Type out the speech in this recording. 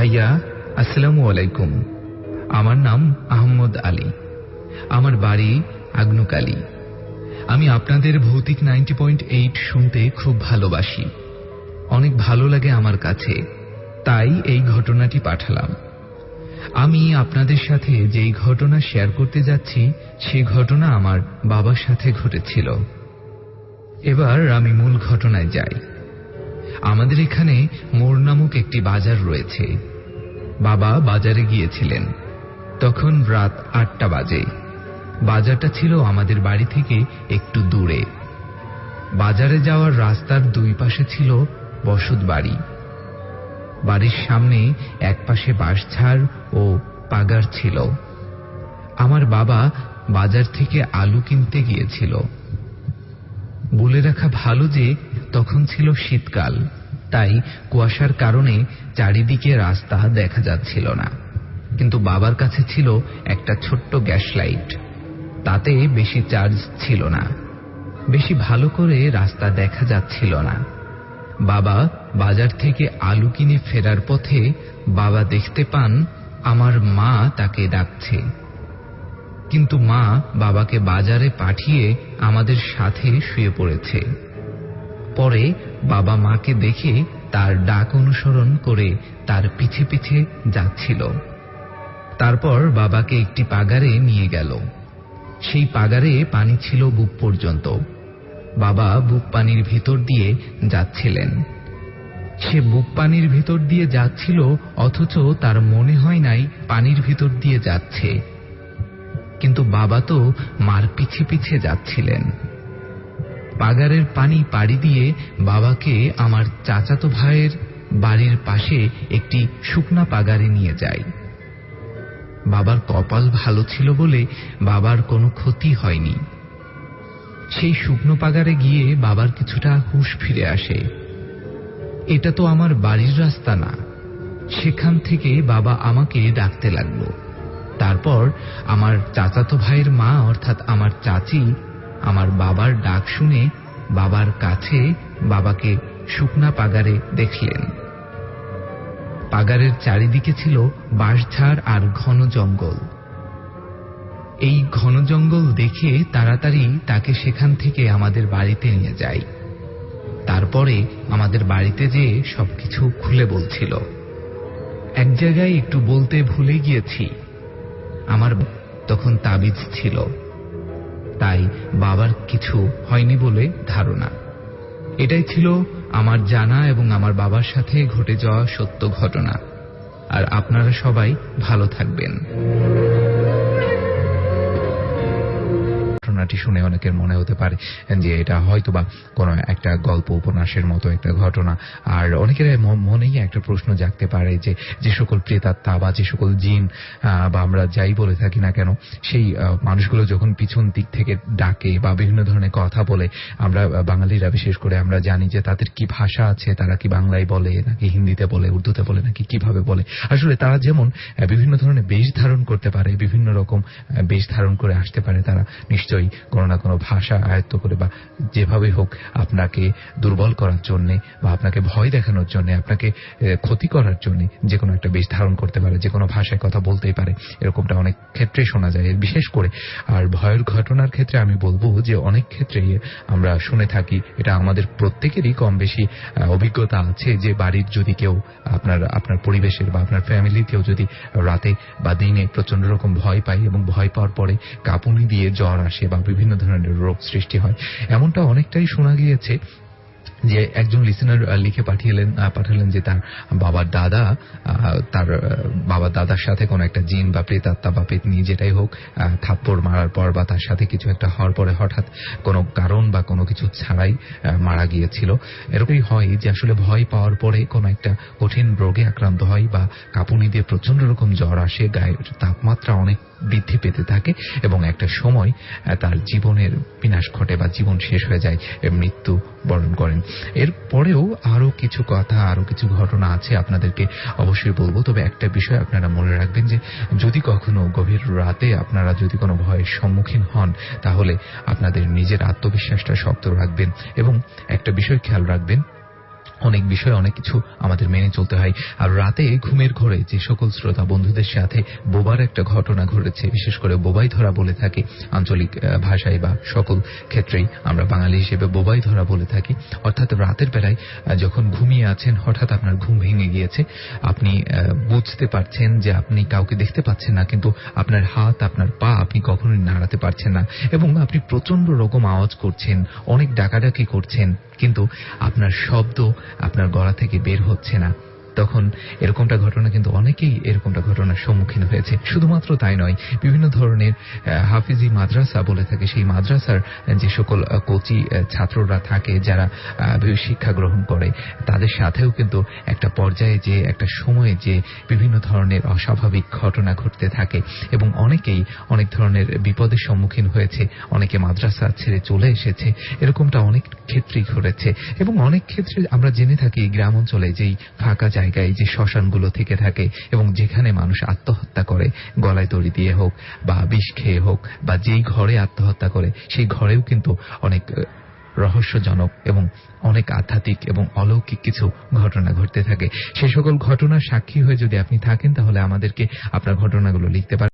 ভাইয়া, আসসালামু আলাইকুম। আমার নাম আহমদ আলী। আমার বাড়ি আগ্নুকালী। আমি আপনাদের ভৌতিক নাইনটি পয়েন্ট এইট শুনতে খুব ভালোবাসি। অনেক ভালো লাগে আমার কাছে। তাই এই ঘটনাটি পাঠালাম। আমি আপনাদের সাথে যেই ঘটনা শেয়ার করতে যাচ্ছি, সে ঘটনা আমার বাবার সাথে ঘটেছিল। এবার আমি মূল ঘটনায় যাই। আমাদের এখানে মোর নামক একটি বাজার রয়েছে। বাবা বাজারে গিয়েছিলেন। তখন রাত আটটা বাজে। বাজারটা ছিল আমাদের বাড়ি থেকে একটু দূরে। বাজারে যাওয়ার রাস্তার দুই পাশে ছিল বসত বাড়ি। বাড়ির সামনে এক পাশে বাঁশঝাড় ও পাগার ছিল। আমার বাবা বাজার থেকে আলু কিনতে গিয়েছিল। বলে রাখা ভালো যে তখন ছিল শীতকাল, তাই কুয়াশার কারণে চারিদিকে রাস্তা দেখা যাচ্ছিল না। কিন্তু বাবার কাছে ছিল একটা ছোট্ট গ্যাস লাইট। তাতে বেশি চার্জ ছিল না। বেশি ভালো করে রাস্তা দেখা যাচ্ছিল না। বাবা বাজার থেকে আলু কিনে ফেরার পথে বাবা দেখতে পান, আমার মা তাকে ডাকছে। কিন্তু মা বাবাকে বাজারে পাঠিয়ে আমাদের সাথে শুয়ে পড়েছে। পরে বাবা মাকে দেখে তার ডাক অনুসরণ করে তার পিছে পিছে যাচ্ছিল। তারপর বাবাকে একটি পাগারে নিয়ে গেল। সেই পাগারে পানি ছিল বুক পর্যন্ত। বাবা বুক পানির ভিতর দিয়ে যাচ্ছিলেন। সে বুক পানির ভিতর দিয়ে যাচ্ছিল, অথচ তার মনে হয় নাই পানির ভিতর দিয়ে যাচ্ছে। কিন্তু বাবা তো মার পিছে পিছে যাচ্ছিলেন। পাগারের পানি পাড়ি দিয়ে বাবাকে আমার চাচাতো ভাইয়ের বাড়ির পাশে একটি শুকনা পাগারে নিয়ে যায়। বাবার কপাল ভালো ছিল বলে বাবার কোনো ক্ষতি হয়নি। সেই শুকনো পাগারে গিয়ে বাবার কিছুটা হুশ ফিরে আসে। এটা তো আমার বাড়ির রাস্তা না। সেখান থেকে বাবা আমাকে ডাকতে লাগল। তারপর আমার চাচাতো ভাইয়ের মা, অর্থাৎ আমার চাচি আমার বাবার ডাক শুনে বাবার কাছে বাবাকে শুকনা পাগারে দেখলেন। পাগারের চারিদিকে ছিল বাঁশঝাড় আর ঘন জঙ্গল। এই ঘন জঙ্গল দেখে তাড়াতাড়ি তাকে সেখান থেকে আমাদের বাড়িতে নিয়ে যায় তারপরে আমাদের বাড়িতে যেয়ে সবকিছু খুলে বলছিল। এক জায়গায় একটু বলতে ভুলে গিয়েছি। আমার তখন তাবিজ ছিল। তাই বাবার কিছু হয়নি বলে ধারণা। এটাই ছিল আমার জানা এবং আমার বাবার সাথে ঘটে যাওয়া সত্য ঘটনা। আর আপনারা সবাই ভালো থাকবেন। ঘটনাটি শুনে অনেকের মনে হতে পারে যে এটা হয়তো বা কোনো একটা গল্প, উপন্যাসের মতো একটা ঘটনা। আর অনেকের মনেই একটা প্রশ্ন জাগতে পারে যে যে সকল প্রেতাত্মা বা যে সকল জিন বা আমরা যাই বলে থাকি না কেন, সেই মানুষগুলো যখন পিছন দিক থেকে ডাকে বা বিভিন্ন ধরনের কথা বলে, আমরা বাঙালিরা বিশেষ করে আমরা জানি যে তাদের কি ভাষা আছে, তারা কি বাংলায় বলে, নাকি হিন্দিতে বলে, উর্দুতে বলে, নাকি কীভাবে বলে। আসলে তারা যেমন বিভিন্ন ধরনের বেশ ধারণ করতে পারে, বিভিন্ন রকম বেশ ধারণ করে আসতে পারে তারা, নিশ্চয়ই। কোনো না কোনো ভাষা আয়ত্ত করে বা যেভাবে হোক আপনাকে দুর্বল করার জন্য বা আপনাকে ভয় দেখানোর জন্য, আপনাকে ক্ষতি করার জন্য যে কোনো একটা বেশ ধারণ করতে পারে, যে কোনো ভাষায় কথা বলতেই পারে। এরকমটা অনেক ক্ষেত্রে শোনা যায় বিশেষ করে। আর ভয়ের ঘটনার ক্ষেত্রে আমি বলব যে অনেক ক্ষেত্রেই আমরা শুনে থাকি, এটা আমাদের প্রত্যেকেরই কম বেশি অভিজ্ঞতা আছে যে বাড়ির যদি কেউ আপনার আপনার পরিবেশের বা আপনার ফ্যামিলির কেউ যদি রাতে বা দিনে প্রচণ্ড রকম ভয় পায় এবং ভয় পাওয়ার পরে কাঁপুনি দিয়ে জ্বর আসে বা বিভিন্ন ধরনের রোগ সৃষ্টি হয়। এমনটা অনেকটাই শোনা গিয়েছে যে একজন লিসেনার লিখে পাঠিয়েলেন পাঠালেন যে তার বাবার দাদা তার বাবার দাদার সাথে কোনো একটা জিন বা প্রেতাত্মা বা পেতনি যেটাই হোক থাপ্পড় মারার পর বা তার সাথে কিছু একটা হওয়ার পরে হঠাৎ কোনো কারণ বা কোনো কিছু ছাড়াই মারা গিয়েছিল। এরকমই হয় যে আসলে ভয় পাওয়ার পরে কোনো একটা কঠিন রোগে আক্রান্ত হয় বা কাঁপুনি দিয়ে প্রচণ্ড রকম জ্বর আসে, গায়ের তাপমাত্রা অনেক বৃদ্ধি পেতে থাকে এবং একটা সময় তার জীবনের বিনাশ ঘটে বা জীবন শেষ হয়ে যায় মৃত্যু বরণ করেন। এরপরেও আরও কিছু কথা আরও কিছু ঘটনা আছে আপনাদেরকে অবশ্যই বলব। তবে একটা বিষয় আপনারা মনে রাখবেন যে, যদি কখনো গভীর রাতে আপনারা যদি কোনো ভয়ের সম্মুখীন হন, তাহলে আপনাদের নিজের আত্মবিশ্বাসটা শক্ত রাখবেন। এবং একটা বিষয় খেয়াল রাখবেন অনেক বিষয় অনেক কিছু আমাদের মেনে চলতে হয়। আর রাতে ঘুমের ঘরে যে সকল শ্রোতা বন্ধুদের সাথে বোবার একটা ঘটনা ঘটেছে, বিশেষ করে বোবাই ধরা বলে থাকি, আঞ্চলিক ভাষায় বা সকল ক্ষেত্রেই আমরা বাঙালি হিসেবে বোবাই ধরা বলে থাকি। অর্থাৎ রাতের বেলায় যখন ঘুমিয়ে আছেন, হঠাৎ আপনার ঘুম ভেঙে গিয়েছে, আপনি বুঝতে পারছেন যে আপনি কাউকে দেখতে পাচ্ছেন না, কিন্তু আপনার হাত, আপনার পা আপনি কখনোই নাড়াতে পারছেন না। এবং আপনি প্রচণ্ড রকম আওয়াজ করছেন, অনেক ডাকাডাকি করছেন, কিন্তু আপনার শব্দ আপনার গলা থেকে বের হচ্ছে না। তখন এরকমটা ঘটনা কিন্তু অনেকেই এরকমটা ঘটনার সম্মুখীন হয়েছে। শুধুমাত্র তাই নয়, বিভিন্ন ধরনের হাফিজি মাদ্রাসা বলে থাকে। সেই মাদ্রাসার যে সকল কোচি ছাত্ররা থাকে, যারা শিক্ষা গ্রহণ করে, তাদের সাথেও কিন্তু একটা পর্যায়ে যে, একটা সময়ে যে বিভিন্ন ধরনের অস্বাভাবিক ঘটনা ঘটতে থাকে এবং অনেকেই অনেক ধরনের বিপদের সম্মুখীন হয়েছে, অনেকে মাদ্রাসা ছেড়ে চলে এসেছে, এরকমটা অনেক ক্ষেত্রেই ঘটেছে। এবং অনেক ক্ষেত্রে আমরা জেনে থাকি গ্রাম অঞ্চলে যেই ফাঁকা জায়গায় যে শ্মশানগুলো থেকে থাকে এবং যেখানে মানুষ আত্মহত্যা করে, গলায় দড়ি দিয়ে হোক বা বিষ খেয়ে হোক বা যেই ঘরে আত্মহত্যা করে, সেই ঘরেও কিন্তু অনেক রহস্যজনক এবং অনেক আধ্যাত্মিক এবং অলৌকিক কিছু ঘটনা ঘটতে থাকে। সে সকল ঘটনার সাক্ষী হয়ে যদি আপনি থাকেন, তাহলে আমাদেরকে আপনার ঘটনাগুলো লিখতে পারেন।